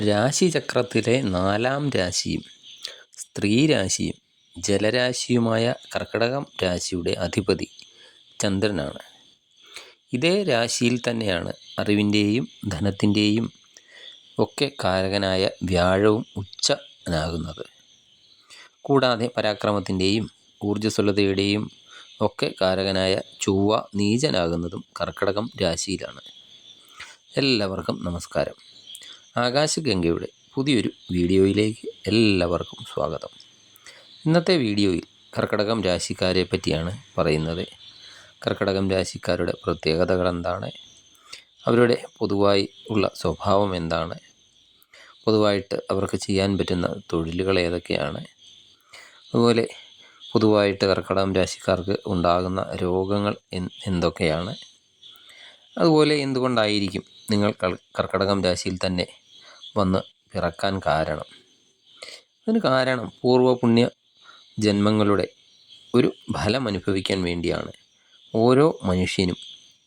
രാശിചക്രത്തിലെ നാലാം രാശിയും സ്ത്രീ രാശിയും ജലരാശിയുമായ കർക്കടകം രാശിയുടെ അധിപതി ചന്ദ്രനാണ്. ഇതേ രാശിയിൽ തന്നെയാണ് അറിവിന്റെയും ധനത്തിന്റെയും ഒക്കെ കാരകനായ വ്യാഴവും ഉച്ചനാകുന്നത് കൂടാതെ പരാക്രമത്തിന്റെയും ഊർജസ്വലതയുടെയും ഒക്കെ കാരകനായ ചൊവ്വ നീചനാകുന്നതും കർക്കടകം രാശിയിലാണ്. എല്ലാവർക്കും നമസ്കാരം. ആകാശഗംഗയുടെ പുതിയൊരു വീഡിയോയിലേക്ക് എല്ലാവർക്കും സ്വാഗതം. ഇന്നത്തെ വീഡിയോയിൽ കർക്കടകം രാശിക്കാരെ പറ്റിയാണ് പറയുന്നത്. കർക്കടകം രാശിക്കാരുടെ പ്രത്യേകതകൾ എന്താണ്? അവരുടെ പൊതുവായി ഉള്ള സ്വഭാവം എന്താണ്? പൊതുവായിട്ട് അവർക്ക് ചെയ്യാൻ പറ്റുന്ന തൊഴിലുകൾ ഏതൊക്കെയാണ്? അതുപോലെ പൊതുവായിട്ട് കർക്കടകം രാശിക്കാർക്ക് ഉണ്ടാകുന്ന രോഗങ്ങൾ എന്തൊക്കെയാണ്? അതുപോലെ എന്തുകൊണ്ടായിരിക്കും നിങ്ങൾ കർക്കടകം രാശിയിൽ തന്നെ വന്ന് പിറക്കാൻ കാരണം. അതിന് കാരണം പൂർവപുണ്യ ജന്മങ്ങളുടെ ഒരു ഫലം അനുഭവിക്കാൻ വേണ്ടിയാണ് ഓരോ മനുഷ്യനും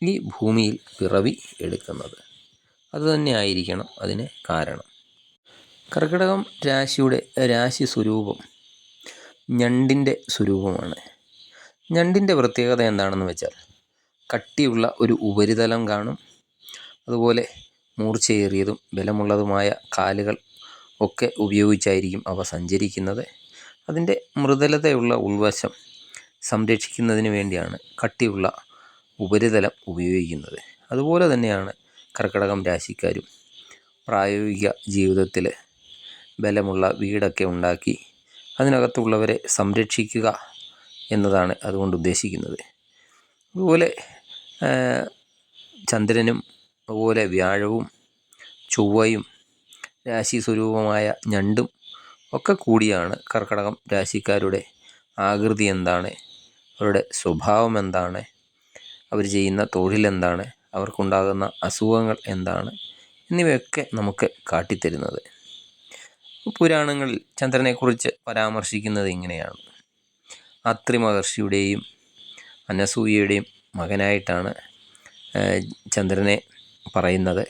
ഈ ഭൂമിയിൽ പിറവി എടുക്കുന്നത്. അതുതന്നെ ആയിരിക്കണം അതിന് കാരണം. കർക്കിടകം രാശിയുടെ രാശി സ്വരൂപം ഞണ്ടിന്റെ സ്വരൂപമാണ്. ഞണ്ടിന്റെ പ്രത്യേകത എന്താണെന്ന് വെച്ചാൽ കട്ടിയുള്ള ഒരു ഉപരിതലം കാണും. അതുപോലെ മൂർച്ചയേറിയതും ബലമുള്ളതുമായ കാലുകൾ ഒക്കെ ഉപയോഗിച്ചായിരിക്കും അവ സഞ്ചരിക്കുന്നത്. അതിന്റെ മൃദുലതയുള്ള ഉൾവശം സംരക്ഷിക്കുന്നതിന് വേണ്ടിയാണ് കട്ടിയുള്ള ഉപരിതലം ഉപയോഗിക്കുന്നത്. അതുപോലെ തന്നെയാണ് കർക്കിടകം രാശിക്കാരും പ്രായോഗിക ജീവിതത്തിൽ ബലമുള്ള വീടൊക്കെ ഉണ്ടാക്കി അതിനകത്തുള്ളവരെ സംരക്ഷിക്കുക എന്നതാണ് അതുകൊണ്ട് ഉദ്ദേശിക്കുന്നത്. അതുപോലെ ചന്ദ്രനും അതുപോലെ വ്യാഴവും ചൊവ്വയും രാശി സ്വരൂപമായ ഞണ്ടും ഒക്കെ കൂടിയാണ് കർക്കടകം രാശിക്കാരുടെ ആകൃതി എന്താണ്? അവരുടെ സ്വഭാവം എന്താണ്? അവർ ചെയ്യുന്ന തൊഴിലെന്താണ് അവർക്കുണ്ടാകുന്ന അസുഖങ്ങൾ എന്താണ്? എന്നിവയൊക്കെ നമുക്ക് കാട്ടിത്തരുന്നത്. പുരാണങ്ങളിൽ ചന്ദ്രനെക്കുറിച്ച് പരാമർശിക്കുന്നത് ഇങ്ങനെയാണ്. അത്രി മഹർഷിയുടെയും മകനായിട്ടാണ് ചന്ദ്രനെ പറയുന്നത്.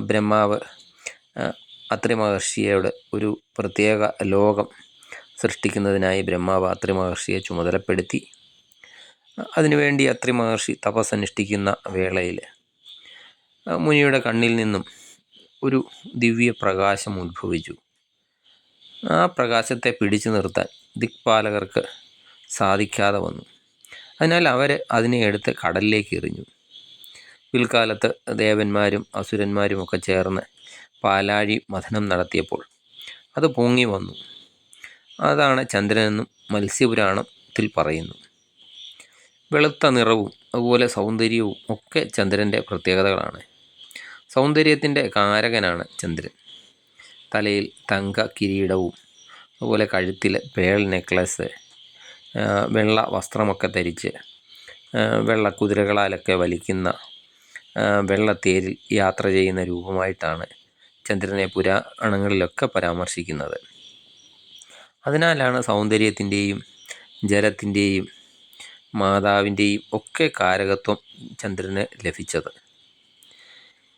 ബ്രഹ്മാവ് അത്രി മഹർഷിയോട് ഒരു പ്രത്യേക ലോകം സൃഷ്ടിക്കുന്നതിനായി ബ്രഹ്മാവ് അത്രി മഹർഷിയെ ചുമതലപ്പെടുത്തി അതിനുവേണ്ടി അത്രി മഹർഷി തപസ്സനുഷ്ഠിക്കുന്ന വേളയിൽ മുനിയുടെ കണ്ണിൽ നിന്നും ഒരു ദിവ്യ പ്രകാശം ഉത്ഭവിച്ചു. ആ പ്രകാശത്തെ പിടിച്ചു നിർത്താൻ ദിക്പാലകർക്ക് സാധിക്കാതെ വന്നു. അതിനാൽ അവർ അതിനെ എടുത്ത് കടലിലേക്ക് എറിഞ്ഞു. പിൽക്കാലത്ത് ദേവന്മാരും അസുരന്മാരും ഒക്കെ ചേർന്ന് പാലാഴി മഥനം നടത്തിയപ്പോൾ അത് പൊങ്ങി വന്നു. അതാണ് ചന്ദ്രനെന്നും മത്സ്യപുരാണത്തിൽ പറയുന്നു. വെളുത്ത നിറവും അതുപോലെ സൗന്ദര്യവും ഒക്കെ ചന്ദ്രന്റെ പ്രത്യേകതകളാണ്. സൗന്ദര്യത്തിന്റെ കാരകനാണ് ചന്ദ്രൻ. തലയിൽ തങ്ക കിരീടവും അതുപോലെ കഴുത്തിൽ പേൾ നെക്ലസ് വെള്ള വസ്ത്രമൊക്കെ ധരിച്ച് വെള്ള കുതിരകളാലൊക്കെ വലിക്കുന്ന വെള്ളത്തേരിൽ യാത്ര ചെയ്യുന്ന രൂപമായിട്ടാണ് ചന്ദ്രനെ പുരാണങ്ങളിലൊക്കെ പരാമർശിക്കുന്നത്. അതിനാലാണ് സൗന്ദര്യത്തിന്റെയും ജലത്തിന്റെയും മാതാവിന്റെയും ഒക്കെ കാരകത്വം ചന്ദ്രന് ലഭിച്ചത്.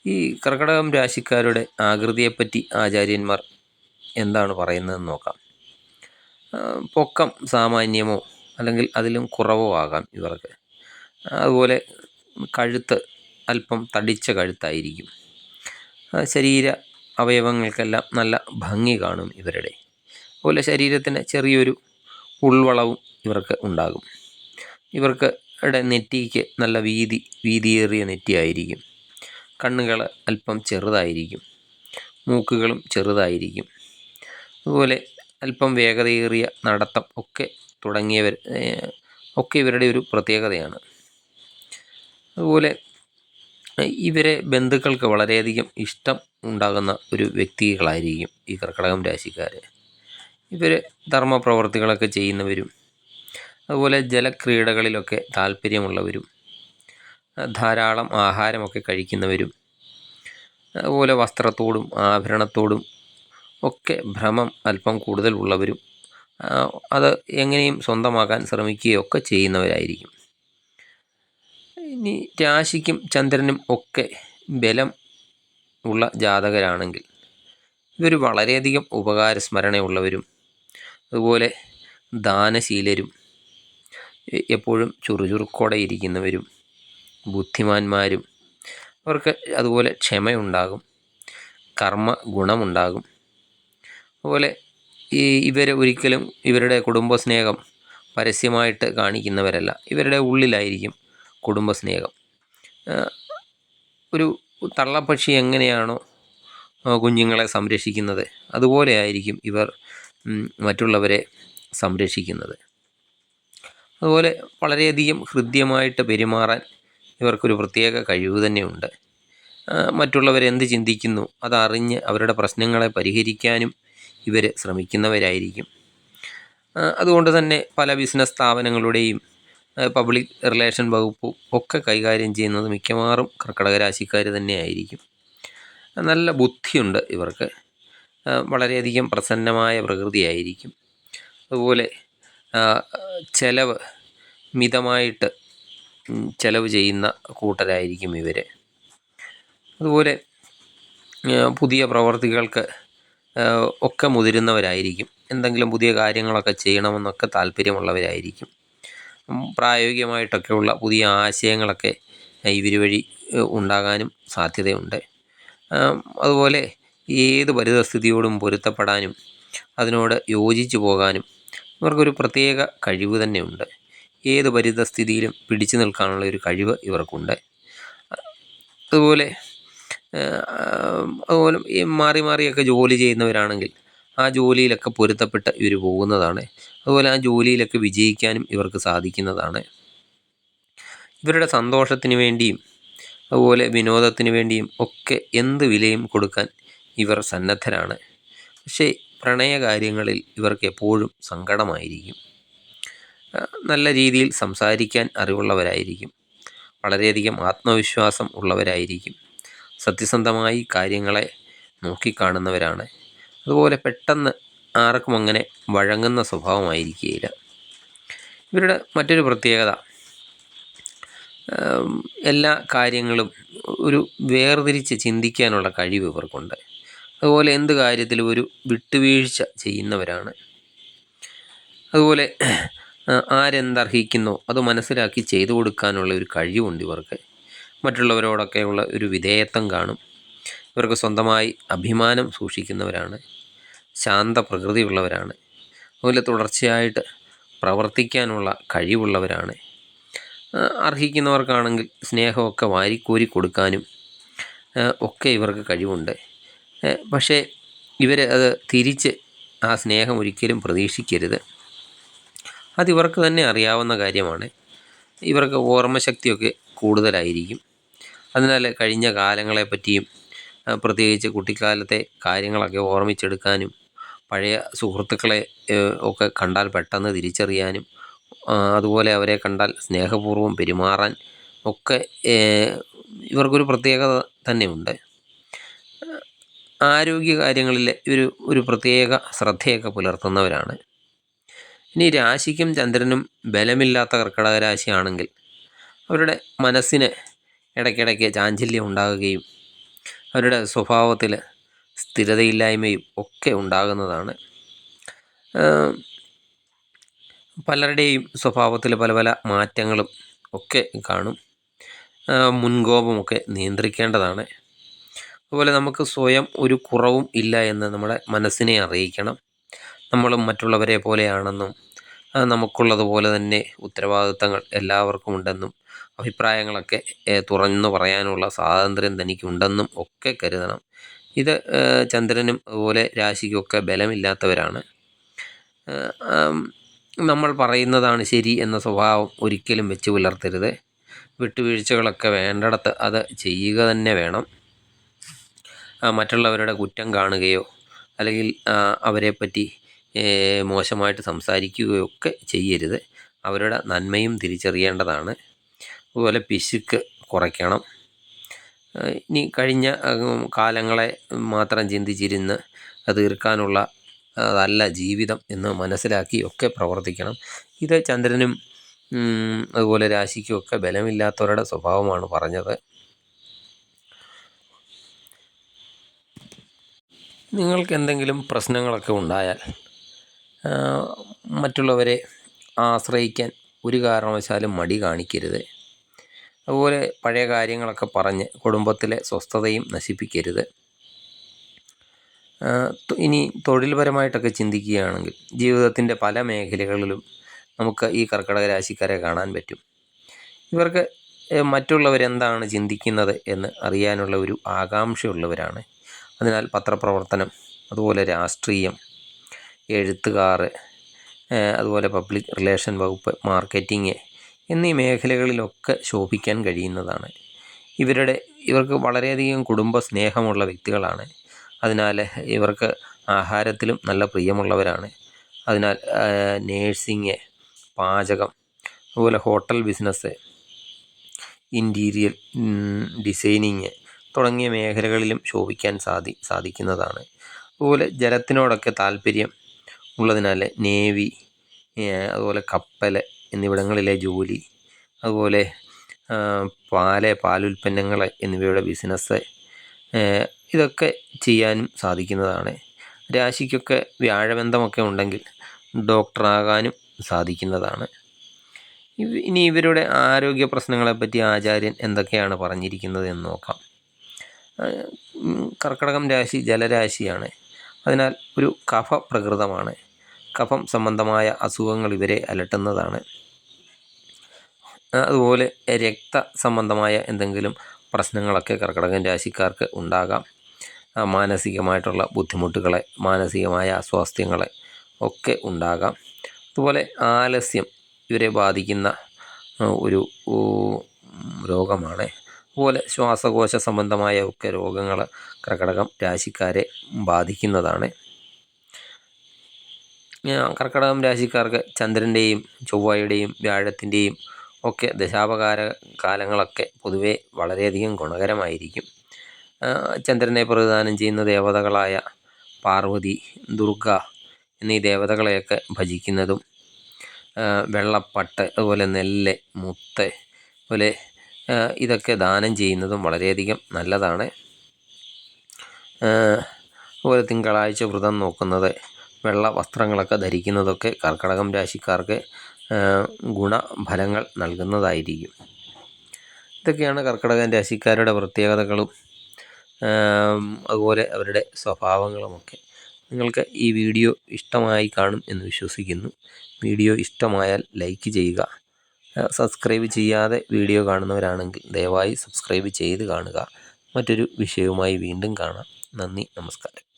ഈ കർക്കടകം രാശിക്കാരുടെ ആകൃതിയെപ്പറ്റി ആചാര്യന്മാർ എന്താണ് പറയുന്നതെന്ന് നോക്കാം. പൊക്കം സാമാന്യമോ അല്ലെങ്കിൽ അതിലും കുറവോ ആകാം ഇവർക്ക്. അതുപോലെ കഴുത്ത് അല്പം തടിച്ച കഴുത്തായിരിക്കും. ശരീര അവയവങ്ങൾക്കെല്ലാം നല്ല ഭംഗി കാണും ഇവരുടെ. അതുപോലെ ശരീരത്തിന് ചെറിയൊരു ഉൾവളവും ഇവർക്ക് ഉണ്ടാകും. ഇവർക്ക് ഇവിടെ നെറ്റിക്ക് നല്ല വീതി വീതിയേറിയ നെറ്റിയായിരിക്കും. കണ്ണുകൾ അല്പം ചെറുതായിരിക്കും. മൂക്കുകളും ചെറുതായിരിക്കും. അതുപോലെ അല്പം വേഗതയേറിയ നടത്തം ഒക്കെ തുടങ്ങിയവർ ഒക്കെ ഇവരുടെ ഒരു പ്രത്യേകതയാണ്. അതുപോലെ ഇവരെ ബന്ധുക്കൾക്ക് വളരെയധികം ഇഷ്ടം ഉണ്ടാകുന്ന ഒരു വ്യക്തികളായിരിക്കും ഈ കർക്കടകം രാശിക്കാർ ഇവർ ധർമ്മപ്രവർത്തികളൊക്കെ ചെയ്യുന്നവരും അതുപോലെ ജലക്രീഡകളിലൊക്കെ താല്പര്യമുള്ളവരും ധാരാളം ആഹാരമൊക്കെ കഴിക്കുന്നവരും അതുപോലെ വസ്ത്രത്തോടും ആഭരണത്തോടും ഒക്കെ ഭ്രമം അല്പം കൂടുതലുള്ളവരും അത് എങ്ങനെയും സ്വന്തമാക്കാൻ ശ്രമിക്കുകയൊക്കെ ചെയ്യുന്നവരായിരിക്കും. ഇനി രാശിക്കും ചന്ദ്രനും ഒക്കെ ബലം ഉള്ള ജാതകരാണെങ്കിൽ ഇവർ വളരെയധികം ഉപകാരസ്മരണയുള്ളവരും അതുപോലെ ദാനശീലരും എപ്പോഴും ചുറുചുറുക്കോടെ ഇരിക്കുന്നവരും ബുദ്ധിമാന്മാരും അവർക്ക് അതുപോലെ ക്ഷമയുണ്ടാകും കർമ്മ ഗുണമുണ്ടാകും. അതുപോലെ ഈ ഇവർ ഒരിക്കലും ഇവരുടെ കുടുംബസ്നേഹം പരസ്യമായിട്ട് കാണിക്കുന്നവരല്ല ഇവരുടെ ഉള്ളിലായിരിക്കും കുടുംബസ്നേഹം. ഒരു തള്ളപ്പക്ഷി എങ്ങനെയാണോ കുഞ്ഞുങ്ങളെ സംരക്ഷിക്കുന്നത് അതുപോലെ ആയിരിക്കും ഇവർ മറ്റുള്ളവരെ സംരക്ഷിക്കുന്നത്. അതുപോലെ വളരെയധികം ഹൃദ്യമായിട്ട് പെരുമാറാൻ ഇവർക്കൊരു പ്രത്യേക കഴിവ് തന്നെയുണ്ട്. മറ്റുള്ളവരെന്ത് ചിന്തിക്കുന്നു അതറിഞ്ഞ് അവരുടെ പ്രശ്നങ്ങളെ പരിഹരിക്കാനും ഇവർ ശ്രമിക്കുന്നവരായിരിക്കും. അതുകൊണ്ട് തന്നെ പല ബിസിനസ് സ്ഥാപനങ്ങളുടെയും പബ്ലിക് റിലേഷൻ വകുപ്പ് ഒക്കെ കൈകാര്യം ചെയ്യുന്നത് മിക്കവാറും കർക്കിടക രാശിക്കാർ തന്നെയായിരിക്കും നല്ല ബുദ്ധിയുണ്ട് ഇവർക്ക്. വളരെയധികം പ്രസന്നമായ പ്രകൃതിയായിരിക്കും. അതുപോലെ ചിലവ് മിതമായിട്ട് ചിലവ് ചെയ്യുന്ന കൂട്ടരായിരിക്കും ഇവർ അതുപോലെ പുതിയ പ്രവർത്തികൾക്ക് ഒക്കെ മുതിരുന്നവരായിരിക്കും. എന്തെങ്കിലും പുതിയ കാര്യങ്ങളൊക്കെ ചെയ്യണമെന്നൊക്കെ താല്പര്യമുള്ളവരായിരിക്കും. പ്രായോഗികമായിട്ടൊക്കെയുള്ള പുതിയ ആശയങ്ങളൊക്കെ ഇവർ വഴി ഉണ്ടാകാനും സാധ്യതയുണ്ട്. അതുപോലെ ഏത് പരിതസ്ഥിതിയോടും പൊരുത്തപ്പെടാനും അതിനോട് യോജിച്ചു പോകാനും ഇവർക്കൊരു പ്രത്യേക കഴിവ് തന്നെയുണ്ട്. ഏത് പരിതസ്ഥിതിയിലും പിടിച്ചു നിൽക്കാനുള്ള ഒരു കഴിവ് ഇവർക്കുണ്ട്. അതുപോലെ അതുപോലെ ഈ മാറി മാറിയൊക്കെ ജോലി ചെയ്യുന്നവരാണെങ്കിൽ ആ ജോലിയിലൊക്കെ പൊരുത്തപ്പെട്ട് ഇവർ പോകുന്നതാണ്. അതുപോലെ ആ ജോലിയിലൊക്കെ വിജയിക്കാനും ഇവർക്ക് സാധിക്കുന്നതാണ്. ഇവരുടെ സന്തോഷത്തിന് വേണ്ടിയും അതുപോലെ വിനോദത്തിന് വേണ്ടിയും ഒക്കെ എന്ത് വിലയും കൊടുക്കാൻ ഇവർ സന്നദ്ധരാണ്. പക്ഷേ പ്രണയകാര്യങ്ങളിൽ ഇവർക്ക് എപ്പോഴും സങ്കടമായിരിക്കും. നല്ല രീതിയിൽ സംസാരിക്കാൻ അറിവുള്ളവരായിരിക്കും. വളരെയധികം ആത്മവിശ്വാസം ഉള്ളവരായിരിക്കും. സത്യസന്ധമായി കാര്യങ്ങളെ നോക്കിക്കാണുന്നവരാണ്. അതുപോലെ പെട്ടെന്ന് ആർക്കും അങ്ങനെ വഴങ്ങുന്ന സ്വഭാവമായിരിക്കുകയില്ല ഇവരുടെ മറ്റൊരു പ്രത്യേകത എല്ലാ കാര്യങ്ങളും ഒരു വേർതിരിച്ച് ചിന്തിക്കാനുള്ള കഴിവ് ഇവർക്കുണ്ട്. അതുപോലെ എന്ത് കാര്യത്തിലും ഒരു വിട്ടുവീഴ്ച ചെയ്യുന്നവരാണ്. അതുപോലെ ആരെന്തർഹിക്കുന്നോ അത് മനസ്സിലാക്കി ചെയ്തു കൊടുക്കാനുള്ള ഒരു കഴിവുണ്ട് ഇവർക്ക്. മറ്റുള്ളവരോടൊക്കെയുള്ള ഒരു വിധേയത്വം കാണും. ഇവർക്ക് സ്വന്തമായി അഭിമാനം സൂക്ഷിക്കുന്നവരാണ്. ശാന്ത പ്രകൃതിയുള്ളവരാണ് അതുപോലെ തുടർച്ചയായിട്ട് പ്രവർത്തിക്കാനുള്ള കഴിവുള്ളവരാണ്. അർഹിക്കുന്നവർക്കാണെങ്കിൽ സ്നേഹമൊക്കെ വാരിക്കോരി കൊടുക്കാനും ഒക്കെ ഇവർക്ക് കഴിവുണ്ട്. പക്ഷേ ഇവർ അത് തിരിച്ച് ആ സ്നേഹം ഒരിക്കലും പ്രതീക്ഷിക്കരുത്. അതിവർക്ക് തന്നെ അറിയാവുന്ന കാര്യമാണ്. ഇവർക്ക് ഓർമ്മശക്തിയൊക്കെ കൂടുതലായിരിക്കും. അതിനാൽ കഴിഞ്ഞ കാലങ്ങളെപ്പറ്റിയും പ്രത്യേകിച്ച് കുട്ടിക്കാലത്തെ കാര്യങ്ങളൊക്കെ ഓർമ്മിച്ചെടുക്കാനും പഴയ സുഹൃത്തുക്കളെ ഒക്കെ കണ്ടാൽ പെട്ടെന്ന് തിരിച്ചറിയാനും അതുപോലെ അവരെ കണ്ടാൽ സ്നേഹപൂർവം പെരുമാറാൻ ഒക്കെ ഇവർക്കൊരു പ്രത്യേകത തന്നെയുണ്ട്. ആരോഗ്യ കാര്യങ്ങളിൽ ഒരു ഒരു പ്രത്യേക ശ്രദ്ധയൊക്കെ പുലർത്തുന്നവരാണ്. ഇനി രാശിക്കും ചന്ദ്രനും ബലമില്ലാത്ത കർക്കിടക രാശിയാണെങ്കിൽ അവരുടെ മനസ്സിന് ഇടയ്ക്കിടയ്ക്ക് ചാഞ്ചല്യം ഉണ്ടാകുകയും അവരുടെ സ്വഭാവത്തിൽ സ്ഥിരതയില്ലായ്മയും ഒക്കെ ഉണ്ടാകുന്നതാണ്. പലരുടെയും സ്വഭാവത്തിൽ പല പല മാറ്റങ്ങളും ഒക്കെ കാണും. മുൻകോപമൊക്കെ നിയന്ത്രിക്കേണ്ടതാണ്. അതുപോലെ നമുക്ക് സ്വയം ഒരു കുറവും ഇല്ല എന്ന് നമ്മുടെ മനസ്സിനെ അറിയിക്കണം. നമ്മളും മറ്റുള്ളവരെ പോലെയാണെന്നും നമുക്കുള്ളതുപോലെ തന്നെ ഉത്തരവാദിത്തങ്ങൾ എല്ലാവർക്കും ഉണ്ടെന്നും അഭിപ്രായങ്ങളൊക്കെ തുറന്നു പറയാനുള്ള സ്വാതന്ത്ര്യം തനിക്കുണ്ടെന്നും ഒക്കെ കരുതണം. ഇത് ചന്ദ്രനും അതുപോലെ രാശിക്കുമൊക്കെ ബലമില്ലാത്തവരാണ്. നമ്മൾ പറയുന്നതാണ് ശരി എന്ന സ്വഭാവം ഒരിക്കലും വെച്ച് പുലർത്തരുത്. വിട്ടുവീഴ്ചകളൊക്കെ വേണ്ടടത്ത് അത് ചെയ്യുക തന്നെ വേണം. മറ്റുള്ളവരുടെ കുറ്റം കാണുകയോ അല്ലെങ്കിൽ അവരെ അവരെപ്പറ്റി മോശമായിട്ട് സംസാരിക്കുകയോ ഒക്കെ ചെയ്യരുത്. അവരുടെ നന്മയും തിരിച്ചറിയേണ്ടതാണ്. അതുപോലെ പിശുക്ക് കുറയ്ക്കണം. ഇനി കഴിഞ്ഞ കാലങ്ങളെ മാത്രം ചിന്തിച്ചിരുന്ന് അത് തീർക്കാനുള്ള അതല്ല ജീവിതം എന്ന് മനസ്സിലാക്കി ഒക്കെ പ്രവർത്തിക്കണം. ഇത് ചന്ദ്രനും അതുപോലെ രാശിക്കുമൊക്കെ ബലമില്ലാത്തവരുടെ സ്വഭാവമാണ് പറഞ്ഞത്. നിങ്ങൾക്ക് എന്തെങ്കിലും പ്രശ്നങ്ങളൊക്കെ ഉണ്ടായാൽ മറ്റുള്ളവരെ ആശ്രയിക്കാൻ ഒരു കാരണവശാലും മടി കാണിക്കരുത്. അതുപോലെ പഴയ കാര്യങ്ങളൊക്കെ പറഞ്ഞ് കുടുംബത്തിലെ സ്വസ്ഥതയും നശിപ്പിക്കരുത്. ഇനി തൊഴിൽപരമായിട്ടൊക്കെ ചിന്തിക്കുകയാണെങ്കിൽ ജീവിതത്തിന്റെ പല മേഖലകളിലും നമുക്ക് ഈ കർക്കിടക രാശിക്കാരെ കാണാൻ പറ്റും. ഇവർക്ക് മറ്റുള്ളവരെന്താണ് ചിന്തിക്കുന്നത് എന്ന് അറിയാനുള്ള ഒരു ആകാംക്ഷയുള്ളവരാണ്. അതിനാൽ പത്രപ്രവർത്തനം അതുപോലെ രാഷ്ട്രീയം എഴുത്തുകാർ അതുപോലെ പബ്ലിക് റിലേഷൻ വകുപ്പ് മാർക്കറ്റിംഗ് എന്നീ മേഖലകളിലൊക്കെ ശോഭിക്കാൻ കഴിയുന്നതാണ്. ഇവരുടെ ഇവർക്ക് വളരെയധികം കുടുംബ സ്നേഹമുള്ള വ്യക്തികളാണ്. അതിനാൽ ഇവർക്ക് ആഹാരത്തിലും നല്ല പ്രിയമുള്ളവരാണ്. അതിനാൽ നേഴ്സിങ് പാചകം അതുപോലെ ഹോട്ടൽ ബിസിനസ് ഇന്റീരിയൽ ഡിസൈനിങ് തുടങ്ങിയ മേഖലകളിലും ശോഭിക്കാൻ സാധി സാധിക്കുന്നതാണ്. അതുപോലെ ജലത്തിനോടൊക്കെ താല്പര്യം ഉള്ളതിനാൽ നേവി അതുപോലെ കപ്പൽ എന്നിവിടങ്ങളിലെ ജോലി അതുപോലെ പാൽ പാലുൽപ്പന്നങ്ങൾ എന്നിവയുടെ ബിസിനസ് ഇതൊക്കെ ചെയ്യാനും സാധിക്കുന്നതാണ്. രാശിക്കൊക്കെ വ്യാഴബന്ധമൊക്കെ ഉണ്ടെങ്കിൽ ഡോക്ടറാകാനും സാധിക്കുന്നതാണ്. ഇനി ഇവരുടെ ആരോഗ്യ പ്രശ്നങ്ങളെപ്പറ്റി ആചാര്യൻ എന്തൊക്കെയാണ് പറഞ്ഞിരിക്കുന്നത് എന്ന് നോക്കാം. കർക്കടകം രാശി ജലരാശിയാണ്. അതിനാൽ ഒരു കഫ പ്രകൃതമാണ് കഫം സംബന്ധമായ അസുഖങ്ങൾ ഇവരെ അലട്ടുന്നതാണ്. അതുപോലെ രക്ത സംബന്ധമായ എന്തെങ്കിലും പ്രശ്നങ്ങളൊക്കെ കർക്കിടകൻ രാശിക്കാർക്ക് ഉണ്ടാകാം. മാനസികമായിട്ടുള്ള ബുദ്ധിമുട്ടുകളെ മാനസികമായ അസ്വാസ്ഥ്യങ്ങളെ ഒക്കെ ഉണ്ടാകാം. അതുപോലെ ആലസ്യം ഇവരെ ബാധിക്കുന്ന ഒരു രോഗമാണ്. അതുപോലെ ശ്വാസകോശ സംബന്ധമായ ഒക്കെ രോഗങ്ങൾ കർക്കിടകം രാശിക്കാരെ ബാധിക്കുന്നതാണ്. കർക്കടകം രാശിക്കാർക്ക് ചന്ദ്രന്റെയും ചൊവ്വയുടെയും വ്യാഴത്തിന്റെയും ഒക്കെ ദശാപകാര കാലങ്ങളൊക്കെ പൊതുവെ വളരെയധികം ഗുണകരമായിരിക്കും. ചന്ദ്രനെ പ്രതിദാനം ചെയ്യുന്ന ദേവതകളായ പാർവതി ദുർഗ എന്നീ ദേവതകളെയൊക്കെ ഭജിക്കുന്നതും വെള്ളപ്പട്ട് അതുപോലെ നെല്ല് മുത്ത് അതുപോലെ ഇതൊക്കെ ദാനം ചെയ്യുന്നതും വളരെയധികം നല്ലതാണ്. അതുപോലെ തിങ്കളാഴ്ച വ്രതം നോക്കുന്നത് വെള്ള വസ്ത്രങ്ങളൊക്കെ ധരിക്കുന്നതൊക്കെ കർക്കടകം രാശിക്കാർക്ക് ഗുണഫലങ്ങൾ നൽകുന്നതായിരിക്കും. ഇതൊക്കെയാണ് കർക്കിടകൻ രാശിക്കാരുടെ പ്രത്യേകതകളും അതുപോലെ അവരുടെ സ്വഭാവങ്ങളുമൊക്കെ. നിങ്ങൾക്ക് ഈ വീഡിയോ ഇഷ്ടമായി കാണും എന്ന് വിശ്വസിക്കുന്നു. വീഡിയോ ഇഷ്ടമായാൽ ലൈക്ക് ചെയ്യുക. സബ്സ്ക്രൈബ് ചെയ്യാതെ വീഡിയോ കാണുന്നവരാണെങ്കിൽ ദയവായി സബ്സ്ക്രൈബ് ചെയ്ത് കാണുക. മറ്റൊരു വിഷയവുമായി വീണ്ടും കാണാം. നന്ദി നമസ്കാരം.